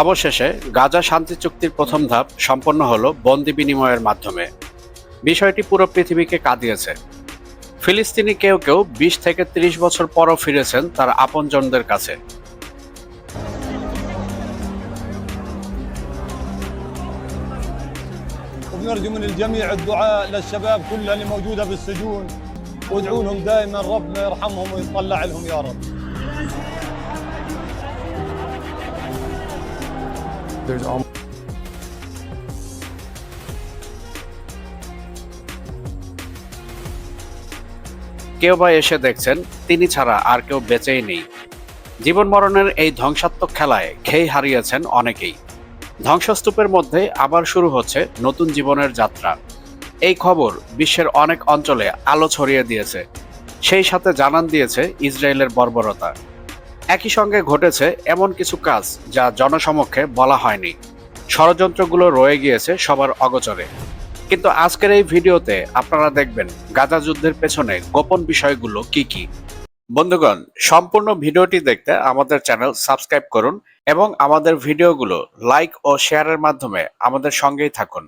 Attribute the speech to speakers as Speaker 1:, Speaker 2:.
Speaker 1: অবশেষে গাজা শান্তি চুক্তির প্রথম ধাপ সম্পন্ন হলো বন্দি বিনিময়ের মাধ্যমে বিষয়টি পুরো পৃথিবীকে কাঁদিয়েছে ফিলিস্তিনি কেউ কেউ বিশ থেকে ত্রিশ বছর পরও ফিরেছেন তার আপনজনদের কাছে
Speaker 2: ونرجو من الجميع الدعاء للشباب كلها اللي موجوده بالسجون وادعوا لهم دائما ربنا يرحمهم ويطلع لهم يا رب
Speaker 3: There's almost
Speaker 1: কেউ বা এসে দেখছেন, তিনি ছাড়া আর কেউ বেঁচেই নেই। জীবন মরণের এই ধ্বংসাত্মক খেলায় খেই হারিয়েছেন অনেকেই। ধ্বংসস্তূপের মধ্যে আবার শুরু হচ্ছে নতুন জীবনের যাত্রা। এই খবর বিশ্বের অনেক অঞ্চলে আলো ছড়িয়ে দিয়েছে। সেই সাথে জানান দিয়েছে ইসরায়েলের বর্বরতা। একই সঙ্গে ঘটেছে এমন কিছু কাজ যা জনসমক্ষে বলা হয়নি। ষড়যন্ত্রগুলো রয়ে গিয়েছে সবার অগোচরে। কিন্তু আজকের এই ভিডিওতে আপনারা দেখবেন গাজা যুদ্ধের পেছনে গোপন বিষয়গুলো কি কি। বন্ধুগণ, সম্পূর্ণ ভিডিওটি দেখতে আমাদের চ্যানেল সাবস্ক্রাইব করুন এবং আমাদের ভিডিওগুলো লাইক ও শেয়ারের মাধ্যমে আমাদের সঙ্গেই থাকুন।